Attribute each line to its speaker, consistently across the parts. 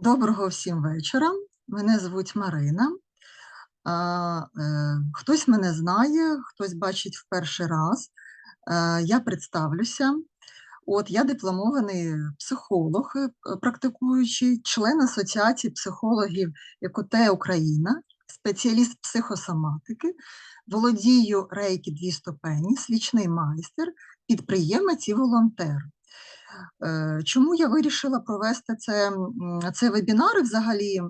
Speaker 1: Доброго всім вечора. Мене звуть Марина. Е, Хтось мене знає, хтось бачить в перший раз. Е, Я представлюся. От я дипломований психолог, е, практикуючий, член Асоціації психологів ЕКОТЕ Україна, спеціаліст психосоматики, володію рейки дві ступені, свічний майстер, підприємець і волонтер. Е, Чому я вирішила провести це, м, цей вебінар і взагалі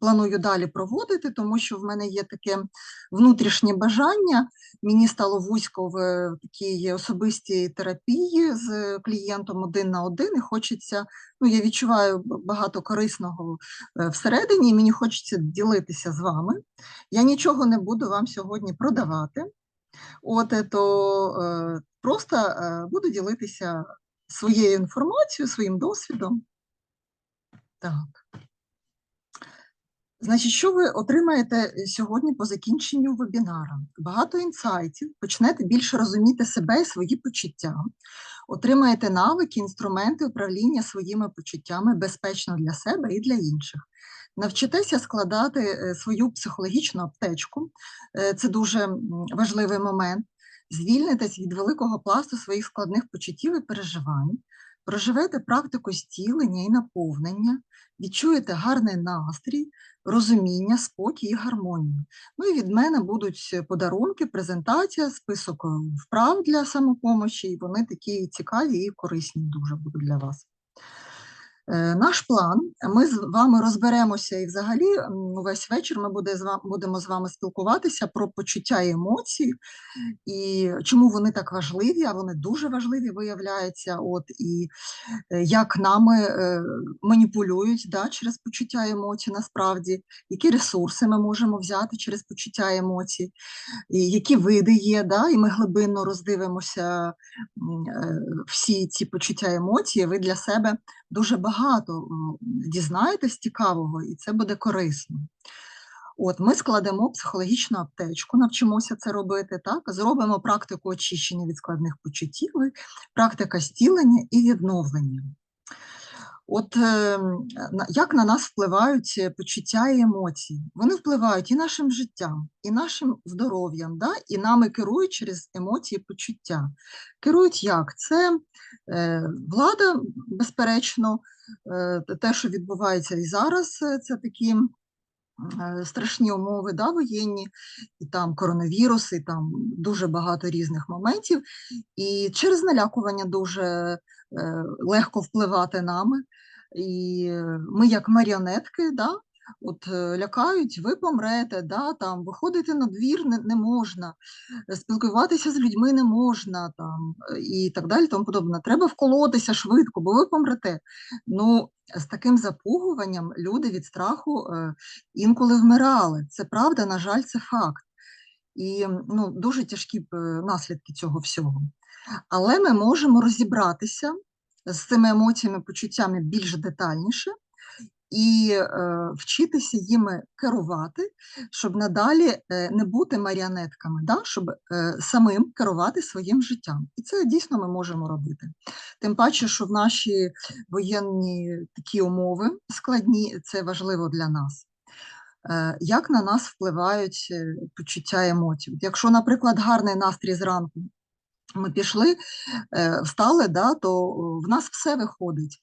Speaker 1: планую далі проводити, тому що в мене є таке внутрішнє бажання. Мені стало вузько в такій особистій терапії з клієнтом один на один, і хочеться, ну я відчуваю багато корисного е, всередині, і мені хочеться ділитися з вами. Я нічого не буду вам сьогодні продавати. От е, то е, просто е, буду ділитися своєю інформацією, своїм досвідом. Так. Значить, що ви отримаєте сьогодні по закінченню вебінара? Багато інсайтів, почнете більше розуміти себе і свої почуття, отримаєте навики, інструменти управління своїми почуттями безпечно для себе і для інших. Навчитеся складати е, свою психологічну аптечку, е, це дуже важливий момент. Звільнитесь від великого пласту своїх складних почуттів і переживань, проживете практику зцілення і наповнення, відчуєте гарний настрій, розуміння, спокій і гармонію. Ну і від мене будуть подарунки, презентація, список е, вправ для самопомочі, і вони такі цікаві і корисні дуже будуть для вас. Е, Наш план. Ми з вами розберемося і взагалі м, увесь вечір ми буде з ва- будемо з вами спілкуватися про почуття і емоції, і чому вони так важливі, а вони дуже важливі виявляються. От і е, як нами е, маніпулюють да, через почуття і емоцій, насправді, які ресурси ми можемо взяти через почуття і емоцій, і які види є, да, і ми глибинно роздивимося всі ці почуття і емоції. Ви для себе дуже багато дізнаєтесь цікавого, і це буде корисно. От ми складемо психологічну аптечку, навчимося це робити. Так, зробимо практику очищення від складних почуттів, практика стілення і відновлення. От е, на- як на нас впливають е, почуття і емоції? Вони впливають і нашим життям, і нашим здоров'ям, да? і нами керують через емоції почуття. Керують як? Це е, влада, безперечно, е, те, що відбувається і зараз, це такі страшні умови да, воєнні, і там коронавірус, і там дуже багато різних моментів. І через налякування дуже е, легко впливати нами. І е, ми, як маріонетки, да, от е, лякають, ви помрете, да, там, виходити на двір не, не можна, е, спілкуватися з людьми не можна, там, і так далі, тому подобне. Треба вколотися швидко, бо ви помрете. Ну, з таким запугуванням люди від страху е, інколи вмирали. Це правда, на жаль, це факт. І ну, дуже тяжкі наслідки цього всього. Але ми можемо розібратися з цими емоціями, почуттями більш детальніше і е, вчитися їми керувати, щоб надалі е, не бути маріонетками, да? щоб е, самим керувати своїм життям. І це дійсно ми можемо робити. Тим паче, що в наші воєнні такі умови складні, це важливо для нас. Як на нас впливають почуття емоцій? Якщо, наприклад, гарний настрій зранку, ми пішли, встали, да, то в нас все виходить.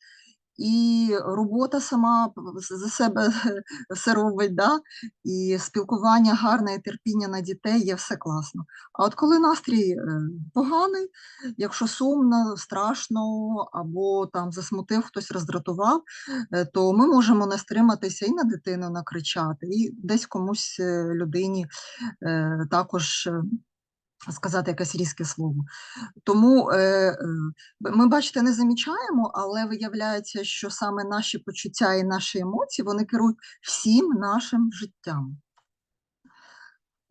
Speaker 1: І робота сама за себе все робить, да? і спілкування гарне, і терпіння на дітей є все класно. А от коли настрій е, поганий, якщо сумно, страшно, або там засмутив, хтось роздратував, е, то ми можемо не стриматися і на дитину накричати, і десь комусь е, людині також. Сказати якесь різке слово. Тому е, е, ми, бачите, не замічаємо, але виявляється, що саме наші почуття і наші емоції вони керують всім нашим життям.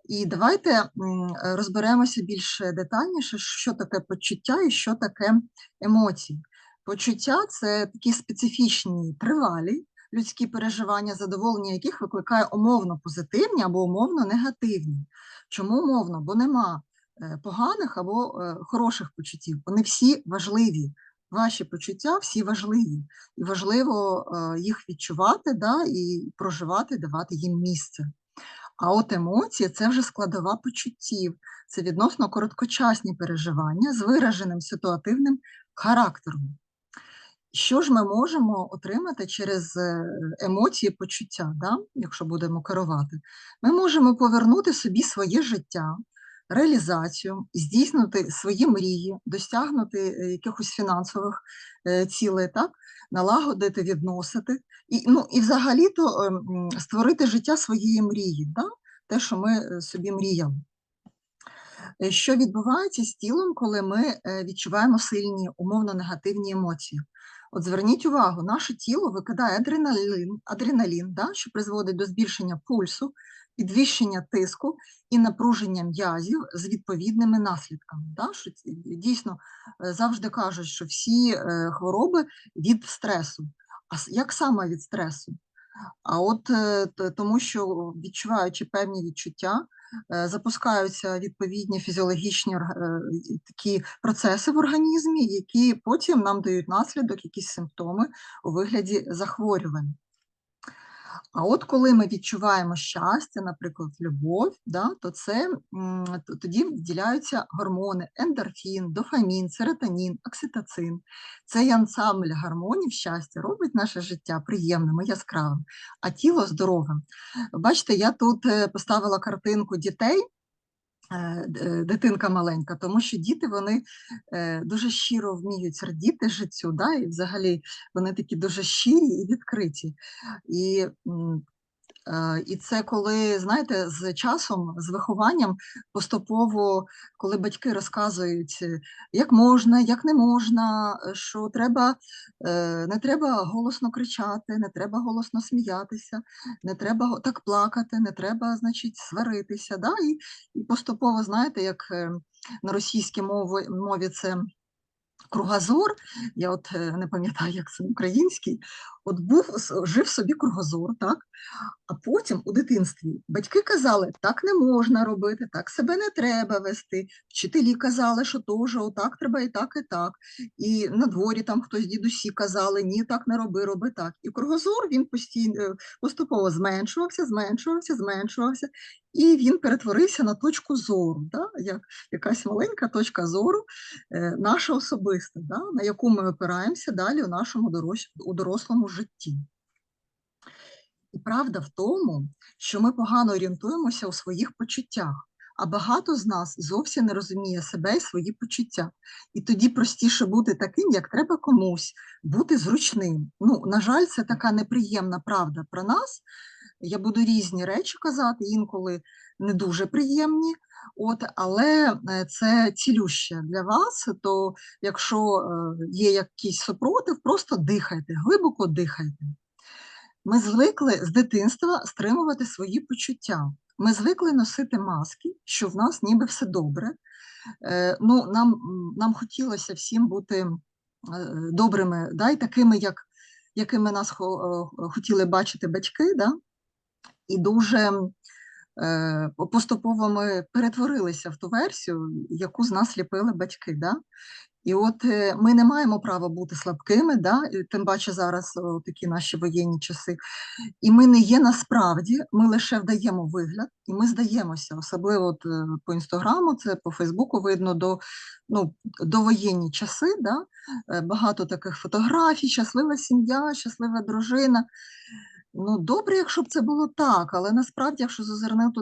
Speaker 1: І давайте розберемося більш детальніше, що таке почуття і що таке емоції. Почуття це такі специфічні тривалі людські переживання, задоволення яких викликає умовно позитивні або умовно негативні. Чому умовно? Бо нема поганих або е, хороших почуттів. Вони всі важливі. Ваші почуття всі важливі, і важливо е, їх відчувати да, і проживати, давати їм місце. А от емоції це вже складова почуттів, це відносно короткочасні переживання з вираженим ситуативним характером. Що ж ми можемо отримати через е, емоції почуття, да? якщо будемо керувати? Ми можемо повернути собі своє життя, реалізацію, здійснити свої мрії, досягнути е, якихось фінансових е, цілей, так? налагодити, відносити, і, ну, і взагалі-то ем, створити життя своєї мрії, да? те, що ми собі мріяли. Що відбувається з тілом, коли ми відчуваємо сильні умовно негативні емоції? От зверніть увагу, наше тіло викидає адреналін, адреналін да, що призводить до збільшення пульсу, підвищення тиску і напруження м'язів з відповідними наслідками. Да, що Дійсно, е, завжди кажуть, що всі е, хвороби від стресу. А як саме від стресу? А от е, тому, що відчуваючи певні відчуття, запускаються відповідні фізіологічні такі процеси в організмі, які потім нам дають наслідок, якісь симптоми у вигляді захворювань. А от коли ми відчуваємо щастя, наприклад, любов, да, то це тоді виділяються гормони, ендорфін, дофамін, серотонін, окситоцин. Цей ансамбль гормонів щастя робить наше життя приємним і яскравим, а тіло здоровим. Бачите, я тут е, поставила картинку дітей. Е, е, дитинка маленька, тому що діти вони дуже щиро вміють радіти життю, да, і взагалі вони такі дуже щирі і відкриті. І Е, і це коли, знаєте, з часом, з вихованням поступово, коли батьки розказують, е, як можна, як не можна, е, що треба, не треба голосно кричати, не треба голосно сміятися, не треба так плакати, не треба, значить, сваритися. Да? І і поступово, знаєте, як на російській мові, мові це кругозор, я от не пам'ятаю, як це український, от був жив собі кругозор, так? А потім у дитинстві батьки казали, так не можна робити, так себе не треба вести. Вчителі казали, що теж отак треба і так, і так. І на дворі там хтось дідусі казали, ні, так не роби, роби так. І кругозор він постійно е, поступово зменшувався, зменшувався, зменшувався, і він перетворився на точку зору, да? як якась маленька точка зору, е, наша особиста, да? на яку ми опираємося далі у нашому дорос... у дорослому житті. І правда в тому, що ми погано орієнтуємося у своїх почуттях, а багато з нас зовсім не розуміє себе і свої почуття. І тоді простіше бути таким, як треба комусь, бути зручним. Ну, на жаль, це така неприємна правда про нас. Я буду різні речі казати, інколи не дуже приємні, от, але е, це цілюще для вас. То якщо е, є якийсь супротив, просто дихайте, глибоко дихайте. Ми звикли з дитинства стримувати свої почуття. Ми звикли носити маски, що в нас ніби все добре. Е, ну, Нам нам хотілося всім бути добрими, да, і такими, як, якими нас хотіли бачити батьки. Да? І дуже поступово ми перетворилися в ту версію, яку з нас ліпили батьки. Да? І от е, ми не маємо права бути слабкими, да? тим паче зараз о, такі наші воєнні часи. І ми не є насправді, ми лише вдаємо вигляд, і ми здаємося, особливо от е, по інстаграму, це по Фейсбуку видно до ну, до воєнні часи. Да? Е, багато таких фотографій, щаслива сім'я, щаслива дружина. Ну, добре, якщо б це було так, але насправді, якщо зазирнути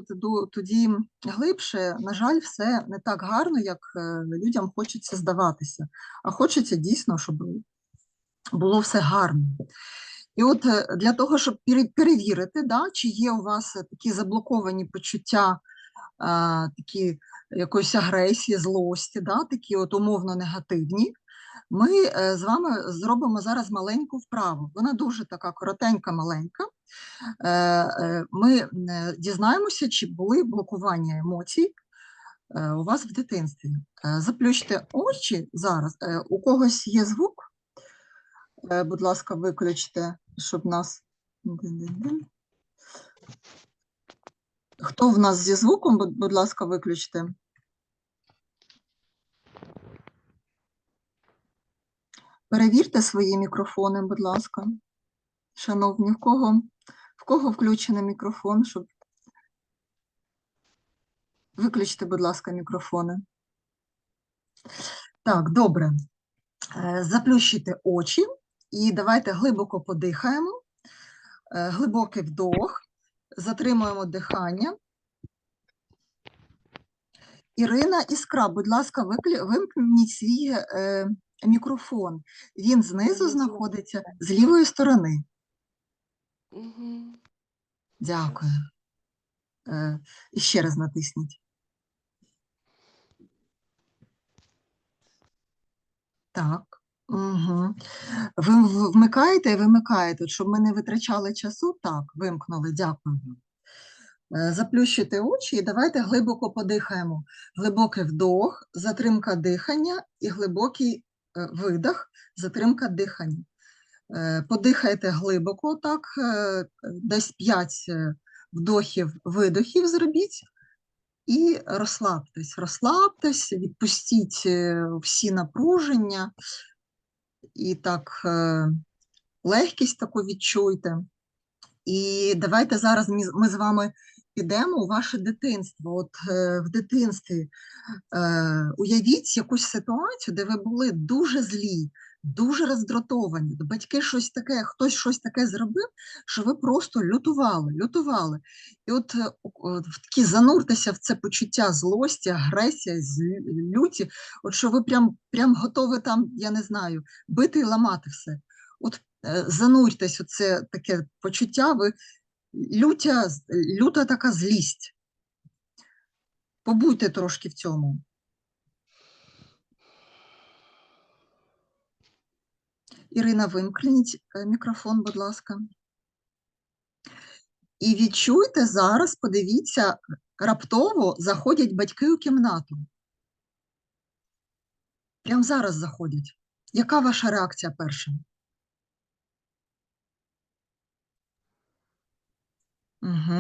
Speaker 1: тоді глибше, на жаль, все не так гарно, як е, людям хочеться здаватися, а хочеться дійсно, щоб було все гарно. І от е, для того, щоб перевірити, да, чи є у вас такі заблоковані почуття, такі якоїсь агресії, злості, да, такі от умовно негативні, ми е, з вами зробимо зараз маленьку вправу. Вона дуже така коротенька, маленька. Е, е, ми дізнаємося, чи були блокування емоцій у вас в дитинстві. Заплющте очі зараз. У когось є звук. Будь ласка, виключте, щоб нас. Хто в нас зі звуком, будь ласка, виключте. Перевірте свої мікрофони, будь ласка. Шановні, в кого, в кого включений мікрофон, щоб виключте, будь ласка, мікрофони. Так, добре. Е, Заплющуйте очі і давайте глибоко подихаємо. Е, Глибокий вдох, затримуємо дихання. Ірина Іскра, будь ласка, вимкніть свій е, мікрофон. Він знизу знаходиться з лівої сторони. Дякую. Е, і ще раз натисніть. Так. Угу. Ви вмикаєте і вимикаєте, щоб ми не витрачали часу? Так, вимкнули, дякую. Е, Заплющуйте очі і давайте глибоко подихаємо. Глибокий вдох, затримка дихання і глибокий видих, затримка дихання. Е, Подихайте глибоко, так, е, десь 5 вдохів, видохів зробіть. І розслабтесь, розслабтесь, відпустіть е, всі напруження і так е, легкість таку відчуйте. І давайте зараз ми з вами підемо у ваше дитинство. От е, в дитинстві е, уявіть якусь ситуацію, де ви були дуже злі, дуже роздратовані. Батьки щось таке, хтось щось таке зробив, що ви просто лютували, лютували. І от, е, такі зануртеся в це почуття злості, агресія, люті, от що ви прям, прям готові там, я не знаю, бити і ламати все. От е, зануртесь у це таке почуття, ви лютя, люта така злість. Побудьте трошки в цьому. Ірина, вимкніть е, мікрофон, будь ласка. І відчуйте зараз, подивіться, раптово заходять батьки у кімнату. Прямо зараз заходять. Яка ваша реакція перша?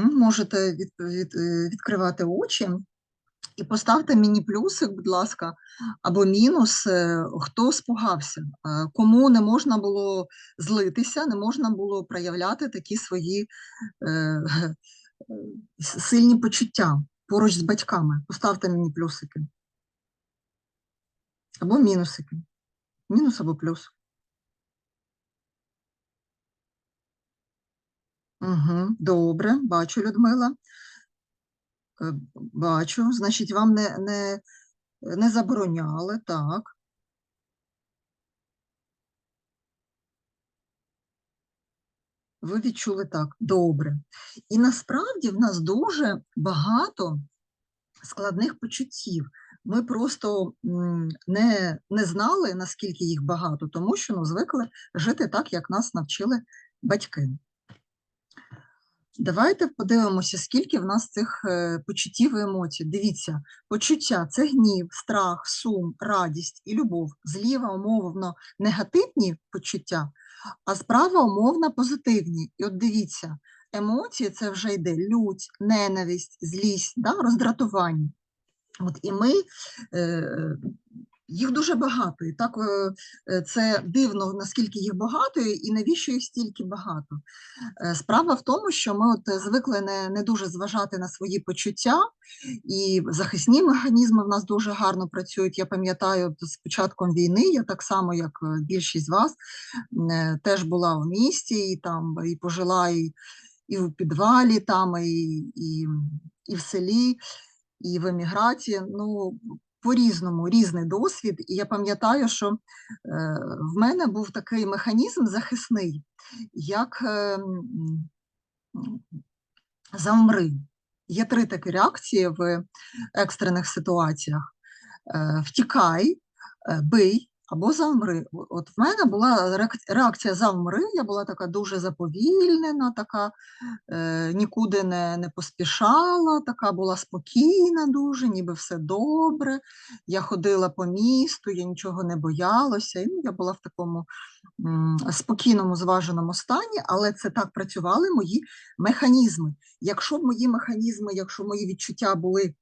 Speaker 1: Угу. Можете від, від, е, відкривати очі і поставте мені плюсик, будь ласка, або мінус, е, хто спугався, е, кому не можна було злитися, не можна було проявляти такі свої е, сильні почуття поруч з батьками. Поставте мені плюсики. Або мінусики. Мінус або плюс. Угу, добре, бачу, Людмила. Е, Бачу, значить, вам не, не, не забороняли, так. Ви відчули так, добре. І насправді в нас дуже багато складних почуттів. Ми просто не, не знали, наскільки їх багато, тому що ну, звикли жити так, як нас навчили батьки. Давайте подивимося, скільки в нас цих е, почуттів і емоцій. Дивіться, почуття це гнів, страх, сум, радість і любов. Зліва умовно негативні почуття, а справа умовно позитивні. І от дивіться, емоції це вже йде лють, ненависть, злість, да, роздратування. От і ми е, їх дуже багато. І так е, е, це дивно, наскільки їх багато, і навіщо їх стільки багато. Е, Справа в тому, що ми от звикли не, не дуже зважати на свої почуття, і захисні механізми в нас дуже гарно працюють. Я пам'ятаю, з початком війни, я так само, як більшість з вас, теж була в місті, і там і пожила і, і в підвалі, там, і, і, і в селі, і в еміграції. Ну, по-різному, різний досвід. І я пам'ятаю, що е, в мене був такий механізм захисний, як е, м, м, замри. Є три такі реакції в екстрених ситуаціях: Е, втікай, е, бий або замри. О- От в мене була реак- реакція замри, я була така дуже заповільнена, така е, нікуди не, не поспішала, така була спокійна дуже, ніби все добре. Я ходила по місту, я нічого не боялася, і я була в такому м, спокійному, зваженому стані, але це так працювали мої механізми. Якщо мої механізми, якщо мої відчуття були,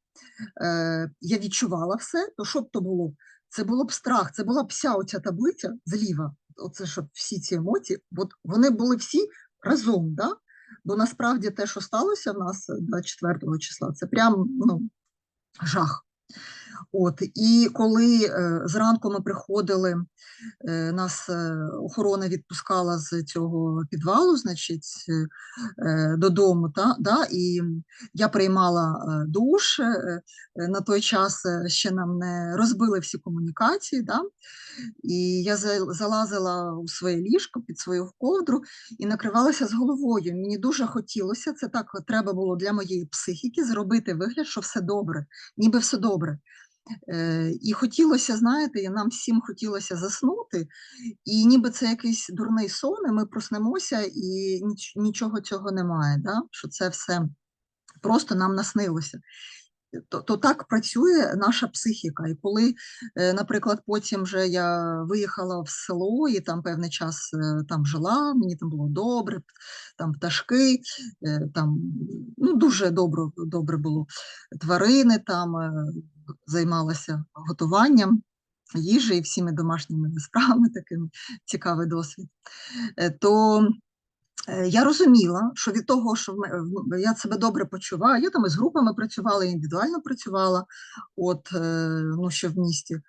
Speaker 1: е, я відчувала все, то що б то було? Це було б страх, це була б вся оця таблиця зліва, оце щоб всі ці емоції, от вони були всі разом, да? бо насправді те, що сталося в нас 24 числа, це прям ну, жах. От, і коли е, зранку ми приходили, е, нас е, охорона відпускала з цього підвалу, значить, додому, та, да, і я приймала душ. На той час ще нам не розбили всі комунікації, да, і я залазила у своє ліжко під свою ковдру і накривалася з головою. Мені дуже хотілося, це так треба було для моєї психіки зробити вигляд, що все добре, ніби все добре. Е, І хотілося, знаєте, і нам всім хотілося заснути, і ніби це якийсь дурний сон, і ми проснемося, і нічого цього немає, да? що це все просто нам наснилося. То, то так працює наша психіка. І коли, е, наприклад, потім вже я виїхала в село і там певний час е, там жила, мені там було добре, там пташки, е, там ну, дуже добре, добре було. Тварини там займалася готуванням їжі і всіми домашніми справами, такими цікавий досвід. То я розуміла, що від того, що ме- я себе добре почуваю, я там із групами працювала, індивідуально працювала, от е, ну, ще в місті.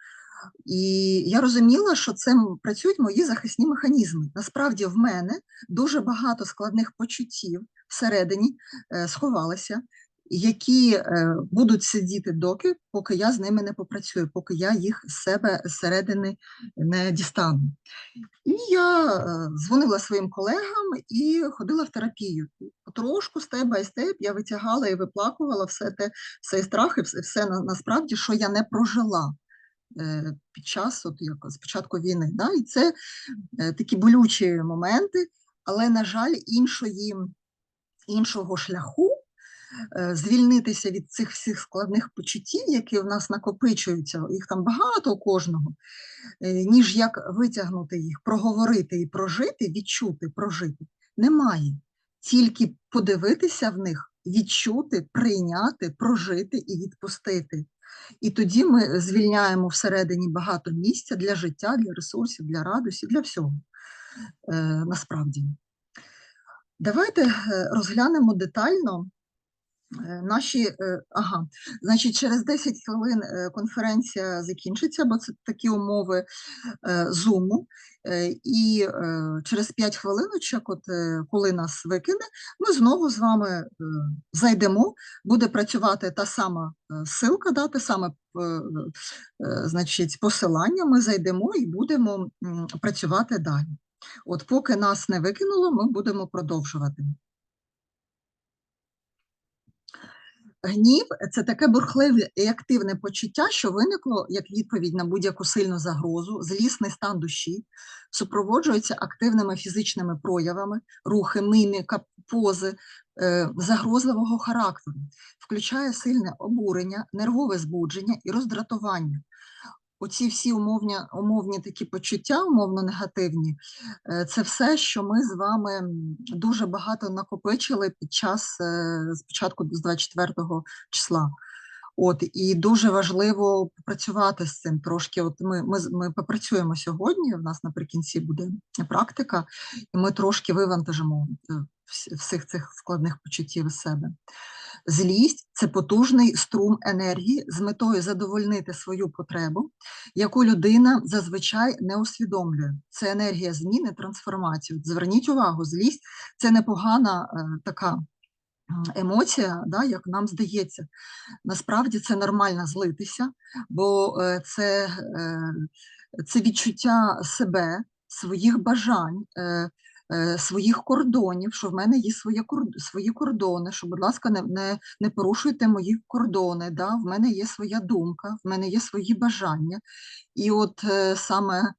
Speaker 1: І я розуміла, що це працюють мої захисні механізми. Насправді в мене дуже багато складних почуттів всередині е, сховалися, які е, будуть сидіти доки, поки я з ними не попрацюю, поки я їх з себе зсередини не дістану. І я е, дзвонила своїм колегам і ходила в терапію. Потрошку, степ бай степ, я витягала і виплакувала все те, цей страх і все, все на, насправді, що я не прожила е, під час от, як, спочатку війни. Да? І це такі болючі моменти, але, на жаль, іншої, іншого шляху звільнитися від цих всіх складних почуттів, які в нас накопичуються, їх там багато у кожного, е, ніж як витягнути їх, проговорити і прожити, відчути, прожити, немає. Тільки подивитися в них, відчути, прийняти, прожити і відпустити. І тоді ми звільняємо всередині багато місця для життя, для ресурсів, для радості, для всього е, насправді. Давайте е, розглянемо детально е, наші. е, Ага, значить, через 10 хвилин е, конференція закінчиться, бо це такі умови е. Е, І е, через 5 хвилиночок, от е, коли нас викине, ми знову з вами е, зайдемо, буде працювати та сама е, ссылка, да, те саме е, е, значить, посилання. Ми зайдемо і будемо працювати далі. От поки нас не викинуло, ми будемо продовжувати. Гнів це таке бурхливе і активне почуття, що виникло як відповідь на будь-яку сильну загрозу, злісний стан душі, супроводжується активними фізичними проявами, рухи, миміка, пози е, загрозливого характеру, включає сильне обурення, нервове збудження і роздратування. Оці всі умовні, умовні такі почуття, умовно негативні, е, це все, що ми з вами дуже багато накопичили під час е, спочатку з 24 числа. От і дуже важливо попрацювати з цим трошки. От ми, ми, ми попрацюємо сьогодні. У нас наприкінці буде практика, і ми трошки вивантажимо е, всіх цих складних почуттів із себе. Злість це потужний струм енергії з метою задовольнити свою потребу, яку людина зазвичай не усвідомлює. Це енергія зміни, трансформації. Зверніть увагу, злість це непогана е, така емоція, да, як нам здається. Насправді це нормально злитися, бо е, це, е, це відчуття себе, своїх бажань. Е, Своїх кордонів, що в мене є своє свої кордони, що, будь ласка, не, не, не порушуйте мої кордони. Да? В мене є своя думка, в мене є свої бажання. І от е, саме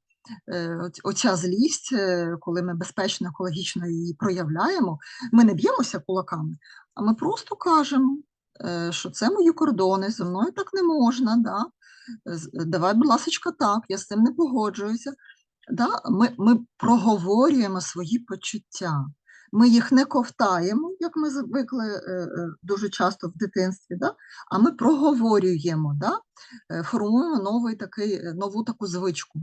Speaker 1: е, оця злість, коли ми безпечно, екологічно її проявляємо, ми не б'ємося кулаками, а ми просто кажемо, що це мої кордони, зі мною так не можна. Да? Давай, будь ласка, так, я з цим не погоджуюся. Да? Ми, ми проговорюємо свої почуття. Ми їх не ковтаємо, як ми звикли е, е, дуже часто в дитинстві, да? а ми проговорюємо, да? е, формуємо новий такий, нову таку звичку.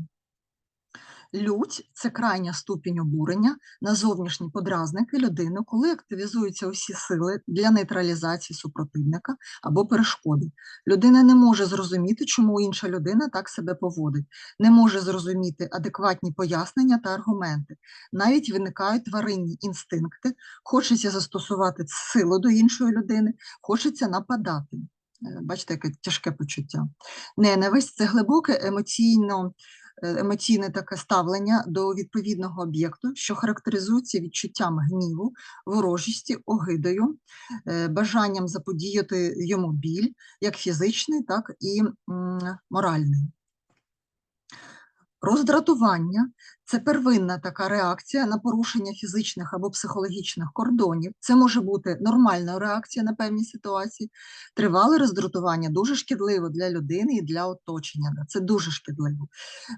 Speaker 1: Лють це крайня ступінь обурення на зовнішні подразники людини, коли активізуються усі сили для нейтралізації супротивника або перешкоди. Людина не може зрозуміти, чому інша людина так себе поводить, не може зрозуміти адекватні пояснення та аргументи. Навіть виникають тваринні інстинкти, хочеться застосувати силу до іншої людини, хочеться нападати. Е, Бачите, яке тяжке почуття. Ненависть це глибоке емоційно емоційне таке ставлення до відповідного об'єкту, що характеризується відчуттям гніву, ворожісті, огидою, е, бажанням заподіяти йому біль, як фізичний, так і моральний. Роздратування це первинна така реакція на порушення фізичних або психологічних кордонів. Це може бути нормальна реакція на певні ситуації. Тривале роздратування дуже шкідливо для людини і для оточення. Це дуже шкідливо.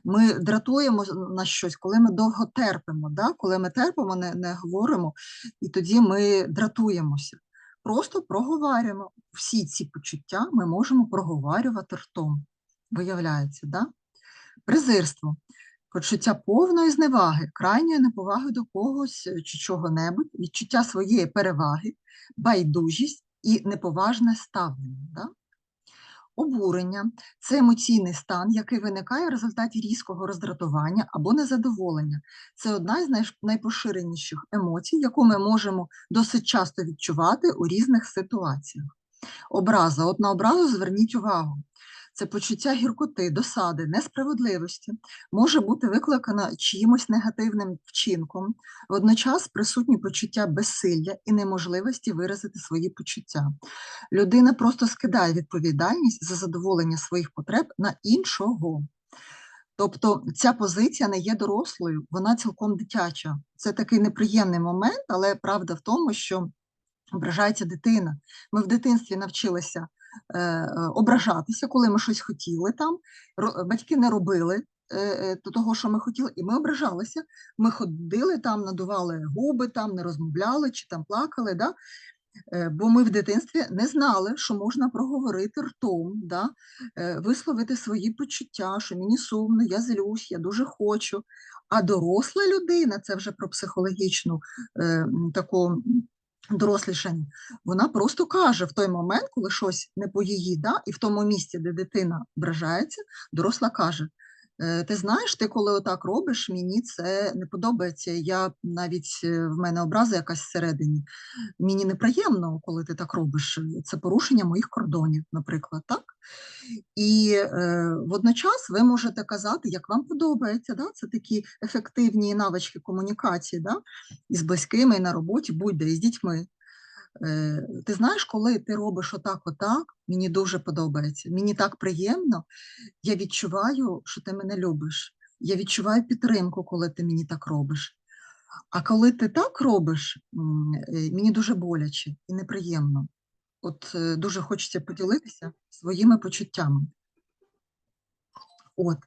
Speaker 1: Ми дратуємо на щось, коли ми довго терпимо. Да? Коли ми терпимо, не, не говоримо, і тоді ми дратуємося. Просто проговорюємо. Всі ці почуття ми можемо проговорювати ртом. Виявляється, да? Презирство. Почуття повної зневаги, крайньої неповаги до когось е, чи чого-небудь, відчуття своєї переваги, байдужість і неповажне ставлення. Да? Обурення це емоційний стан, який виникає в результаті різкого роздратування або незадоволення. Це одна із найпоширеніших емоцій, яку ми можемо досить часто відчувати у різних ситуаціях. Образа. От на образу зверніть увагу. Це почуття гіркоти, досади, несправедливості може бути викликана чиїмось негативним вчинком, водночас присутні почуття безсилля і неможливості виразити свої почуття. Людина просто скидає відповідальність за задоволення своїх потреб на іншого. Тобто ця позиція не є дорослою, вона цілком дитяча. Це такий неприємний момент, але правда в тому, що ображається дитина. Ми в дитинстві навчилися ображатися, коли ми щось хотіли там. Батьки не робили е, е, того, що ми хотіли, і ми ображалися. Ми ходили там, надували губи, там не розмовляли чи там плакали. Да? Е, Бо ми в дитинстві не знали, що можна проговорити ртом, да? е, висловити свої почуття, що мені сумно, я злюсь, я дуже хочу. А доросла людина, це вже про психологічну е, таку дорослішання, вона просто каже в той момент, коли щось не по її, да? і в тому місці, де дитина ображається, доросла каже. «Е, Ти знаєш, ти коли отак робиш, мені це не подобається. Я навіть е, в мене образа якась всередині. Мені неприємно, коли ти так робиш. Це порушення моїх кордонів, наприклад, так? І е, водночас ви можете казати, як вам подобається. Да? Це такі ефективні навички комунікації да? і з близькими, і на роботі, будь-де, і з дітьми. Е, ти знаєш, коли ти робиш отак, отак, мені дуже подобається, мені так приємно, я відчуваю, що ти мене любиш. Я відчуваю підтримку, коли ти мені так робиш. А коли ти так робиш, е, мені дуже боляче і неприємно. От е, дуже хочеться поділитися своїми почуттями. От,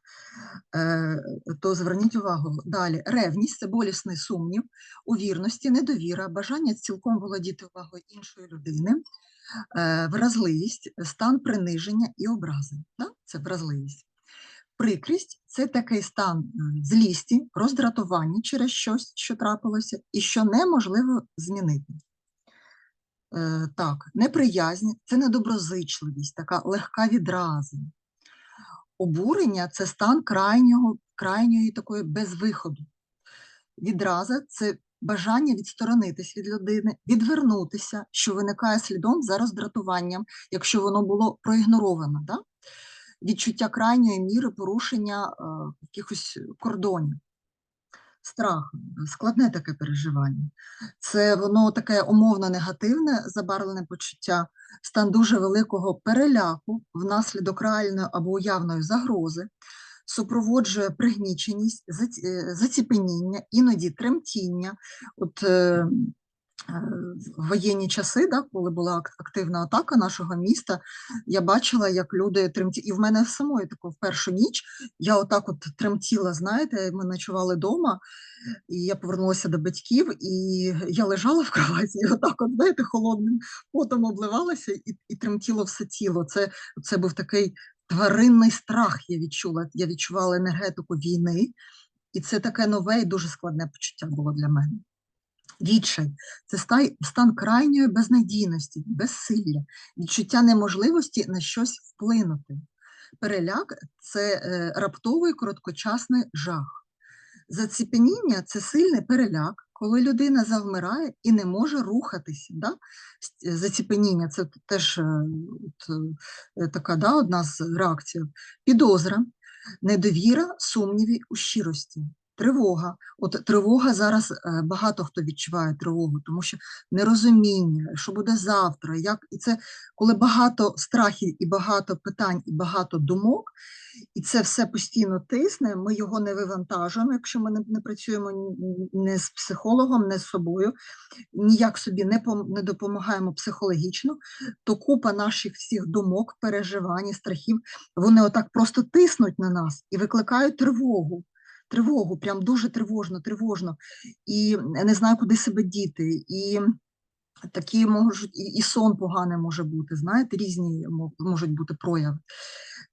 Speaker 1: е, то зверніть увагу. Далі, ревність це болісний сумнів у вірності, недовіра, бажання цілком володіти увагою іншої людини, е, вразливість, стан приниження і образи. Да? Це вразливість. Прикрість це такий стан злісті, роздратування через щось, що трапилося, і що неможливо змінити. Е, так, неприязнь це недоброзичливість, така легка відраза. Обурення це стан крайнього, крайньої такої безвиходу. Відраза це бажання відсторонитись від людини, відвернутися, що виникає слідом за роздратуванням, якщо воно було проігноровано. Да? Відчуття крайньої міри порушення е, якихось кордонів. Страх, складне таке переживання. Це воно таке умовно негативне, забарвлене почуття, стан дуже великого переляку внаслідок реальної або уявної загрози, супроводжує пригніченість, е, заціпеніння, іноді тремтіння. От е, е, в воєнні часи, да, коли була активна атака нашого міста, я бачила, як люди тремтіли. І в мене самої тако в першу ніч я отак от тремтіла, знаєте, ми ночували вдома, і я повернулася до батьків, і я лежала в кроваті, і отак, от, знаєте, холодним потом обливалася і, і тремтіло все тіло. Це, це був такий тваринний страх, я відчула. Я відчувала енергетику війни. І це таке нове і дуже складне почуття було для мене. Відчай це стан крайньої безнадійності, безсилля, відчуття неможливості на щось вплинути. Переляк це е, раптовий короткочасний жах. Заціпеніння це сильний переляк, коли людина завмирає і не може рухатися. Да? Е, Заціпеніння це теж е, от, така да, одна з реакцій. Підозра, недовіра, сумніви у щирості. Тривога. От тривога зараз е, багато хто відчуває тривогу, тому що нерозуміння, що буде завтра, як і це коли багато страхів і багато питань, і багато думок, і це все постійно тисне, ми його не вивантажуємо, якщо ми не, не працюємо не з психологом, не з собою, ніяк собі не, пом- не допомагаємо психологічно, то купа наших всіх думок, переживань, страхів, вони отак просто тиснуть на нас і викликають тривогу. Тривогу, прям дуже тривожно, тривожно, і не знаю, куди себе діти, і такі можуть, і, сон поганий може бути, знаєте, різні можуть бути прояви.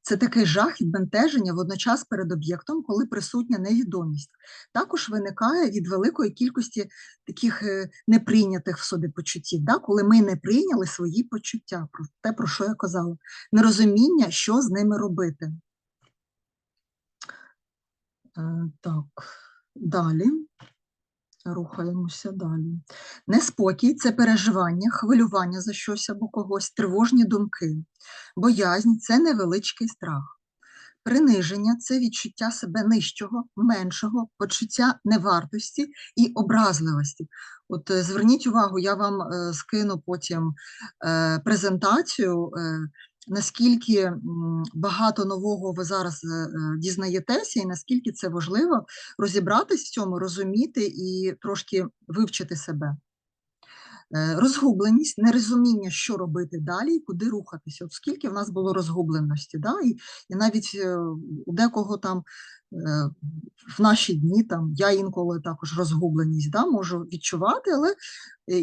Speaker 1: Це такий жах і бентеження водночас перед об'єктом, коли присутня невідомість. Також виникає від великої кількості таких е, неприйнятих в собі почуттів, да? коли ми не прийняли свої почуття, про те, про що я казала, нерозуміння, що з ними робити. Е, Так, далі. Рухаємося далі. Неспокій це переживання, хвилювання за щось або когось, тривожні думки. Боязнь це невеличкий страх. Приниження це відчуття себе нижчого, меншого, почуття невартості і образливості. От е, зверніть увагу, я вам е, скину потім презентацію, наскільки багато нового ви зараз е, е, дізнаєтеся, і наскільки це важливо розібратись в цьому, розуміти і трошки вивчити себе. Е, Розгубленість, нерозуміння, що робити далі куди рухатися. От скільки в нас було розгубленості, да? і, і навіть у декого там в наші дні, там, я інколи також розгубленість да, можу відчувати, але е,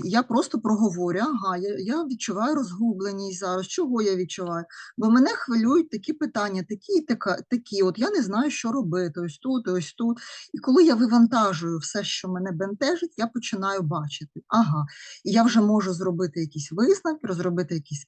Speaker 1: я просто проговорю, ага, я, я відчуваю розгубленість зараз. Чого я відчуваю? Бо мене хвилюють такі питання, такі така, такі. От я не знаю, що робити, ось тут, ось тут. І коли я вивантажую все, що мене бентежить, я починаю бачити, ага, і я вже можу зробити якісь висновки, розробити якісь